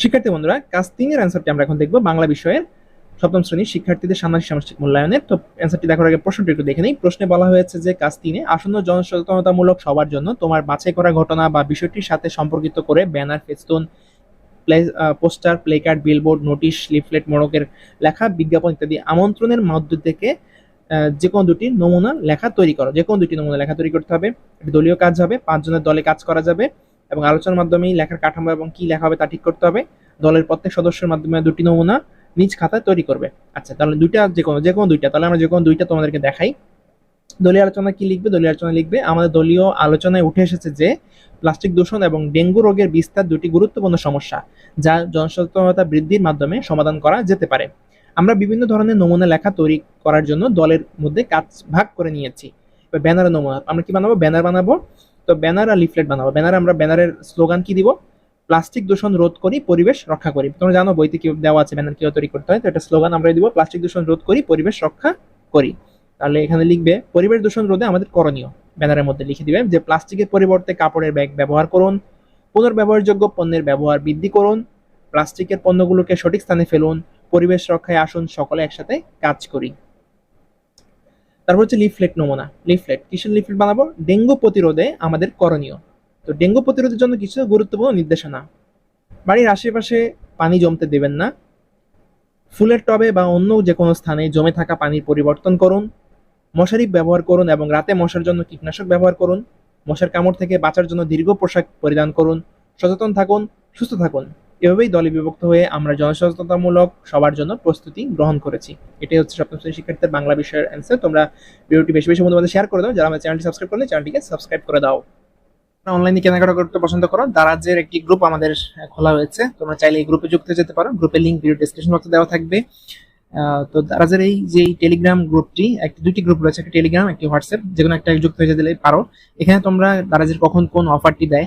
শিক্ষার্থী বন্ধুরা কাজ তিনের অ্যান্সারটি আমরা এখন দেখব বাংলা বিষয়ের সপ্তম শ্রেণির শিক্ষার্থীদের সামাজিক সামাজিক মূল্যায়নের তো অ্যান্সারটি দেখার আগে প্রশ্নটি একটু দেখে নেই। প্রশ্নে বলা হয়েছে যে কাজ তিনে আসন্ন জনসচেতনতামূলক সবার জন্য তোমার বাছাই করা ঘটনা বা বিষয়টির সাথে সম্পর্কিত করে banner festoon poster placard billboard notice leaflet মোড়কের লেখা, বিজ্ঞাপন ইত্যাদি আমন্ত্রণের মধ্য থেকে যে কোনো দুটি নমুনা লেখা তৈরি করো। যে কোনো দুটি নমুনা লেখা তৈরি করতে হবে। দলীয় কাজ হবে, পাঁচজনের দলে কাজ করা যাবে। এবং আলোচনার মাধ্যমেই লেখার কাঠামো এবং কি লেখা হবে তা ঠিক করতে হবে। দলের প্রত্যেক সদস্যের মাধ্যমে দুটি নমুনা নিজ খাতায় তৈরি করবে। আচ্ছা তাহলে দুইটা যে কোনো যে কোনো দুইটা, তাহলে আমরা যে কোনো দুইটা তোমাদেরকে দেখাই। দলীয় আলোচনা কি লিখবে? দলীয় আলোচনা লিখবে, আমাদের দলীয় আলোচনায় উঠে এসেছে যে প্লাস্টিক দূষণ এবং ডেঙ্গু রোগের বিস্তার দুটি গুরুত্বপূর্ণ সমস্যা, যা জনসচেতনতা বৃদ্ধির মাধ্যমে সমাধান করা যেতে পারে। আমরা বিভিন্ন ধরনের নমুনা লেখা তৈরি করার জন্য দলের মধ্যে কাজ ভাগ করে নিয়েছি। এবার ব্যানারের নমুনা, আমরা কি বানাবো? ব্যানার বানাবো। তো ব্যানার আর লিফলেট বানাবো। ব্যানার আমরা ব্যানারের স্লোগান কি দিব? প্লাস্টিক দূষণ রোধ করি, পরিবেশ রক্ষা করি। তোমরা জানো বইতে কি দেওয়া আছে ব্যানার কীভাবে তৈরি করতে হয়? তো এটা স্লোগান আমরা দিব প্লাস্টিক দূষণ রোধ করি, পরিবেশ রক্ষা করি। তাহলে এখানে লিখবে, পরিবেশ দূষণ রোধে আমাদের করণীয়। ব্যানারের মধ্যে লিখে দিবে যে প্লাস্টিকের পরিবর্তে কাপড়ের ব্যাগ ব্যবহার করুন, পুনর্ব্যবহারযোগ্য পণ্যের ব্যবহার বৃদ্ধি করুন প্লাস্টিকের পণ্যগুলোকে সঠিক স্থানে ফেলুন, পরিবেশ রক্ষায় আসুন, সকলে একসাথে কাজ করি। তারপর হচ্ছে লিফলেট নমুনা লিফলেট কিসের লিফলেট বানাবো? ডেঙ্গু প্রতিরোধে আমাদের করণীয়। তো ডেঙ্গু প্রতিরোধের জন্য কিছু গুরুত্বপূর্ণ নির্দেশনা। বাড়ির আশেপাশে পানি জমতে দেবেন না। ফুলের টবে বা অন্য যে কোনো স্থানে জমে থাকা পানির পরিবর্তন করুন। মশারি ব্যবহার করুন এবং রাতে মশার জন্য কীটনাশক ব্যবহার করুন। মশার কামড় থেকে বাঁচার জন্য দীর্ঘ পোশাক পরিধান করুন। সচেতন থাকুন, সুস্থ থাকুন। এভাবেই দলে বিভক্ত হয়ে আমরা জনসচেতনতামূলক সবার জন্য প্রস্তুতি গ্রহণ করেছি। এটাই হচ্ছে সপ্তম শ্রেণির শিক্ষার্থীদের বাংলা বিষয়ের অ্যান্সার তোমরা ভিডিওটি বেশি বেশি বন্ধুদের শেয়ার করে দাও। যারা আমার চ্যানেলটি সাবস্ক্রাইব করলে চ্যানেলটিকে সাবস্ক্রাইব করে দাও। অনলাইনে কেনাকাটা করতে পছন্দ করো। দারাজের একটি গ্রুপ আমাদের খোলা হয়েছে। তোমরা চাইলে এই গ্রুপে যুক্ত যেতে পারো। গ্রুপের লিঙ্ক ভিডিও ডিসক্রিপশন বক্সে দেওয়া থাকবে। তো দারাজের এই যে টেলিগ্রাম গ্রুপটি একটি, দুটি গ্রুপ রয়েছে। একটি টেলিগ্রাম একটি হোয়াটসঅ্যাপ যে কোনো একটা যুক্ত হয়ে দিলে পারো। এখানে তোমরা দারাজের কখন কোন অফারটি দেয়,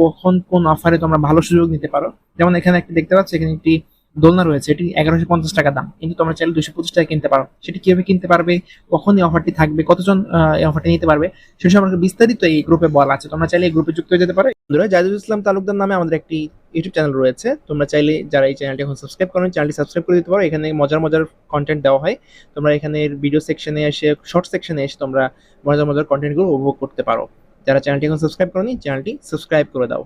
কখন কোন অফারে তোমরা ভালো সুযোগ নিতে পারো। যেমন এখানে একটি দেখতে পাচ্ছি, এখানে একটি দোলনা রয়েছে, এটি এগারোশো পঞ্চাশ টাকা দাম। কিন্তু তোমরা চাইলে দুশো পঁচিশ টাকা কিনতে পারো। সেটি কীভাবে কিনতে পারবে, কখন এই অফারটি থাকবে, কতজন এই অফারটি নিতে পারবে, সে সম্পর্কে বিস্তারিত এই গ্রুপে বলা আছে। তোমরা চাইলে এই গ্রুপে যুক্ত হয়ে যেতে পারো। বন্ধুরা জাহিদুল ইসলাম তালুকদার নামে আমাদের একটি ইউটিউব চ্যানেল রয়েছে। তোমরা চাইলে যারা এই চ্যানেলটি এখন সাবস্ক্রাইব করেন চ্যানেলটি সাবস্ক্রাইব করে দিতে পারো। এখানে মজার মজার কন্টেন্ট দেওয়া হয়। তোমরা এখানে ভিডিও সেকশনে এসে শর্ট সেকশনে এসে তোমরা মজার মজার কন্টেন্টগুলো উপভোগ করতে পারো। যারা চ্যানেলটি এখন সাবস্ক্রাইব করনি চ্যানেলটি সাবস্ক্রাইব করে দাও।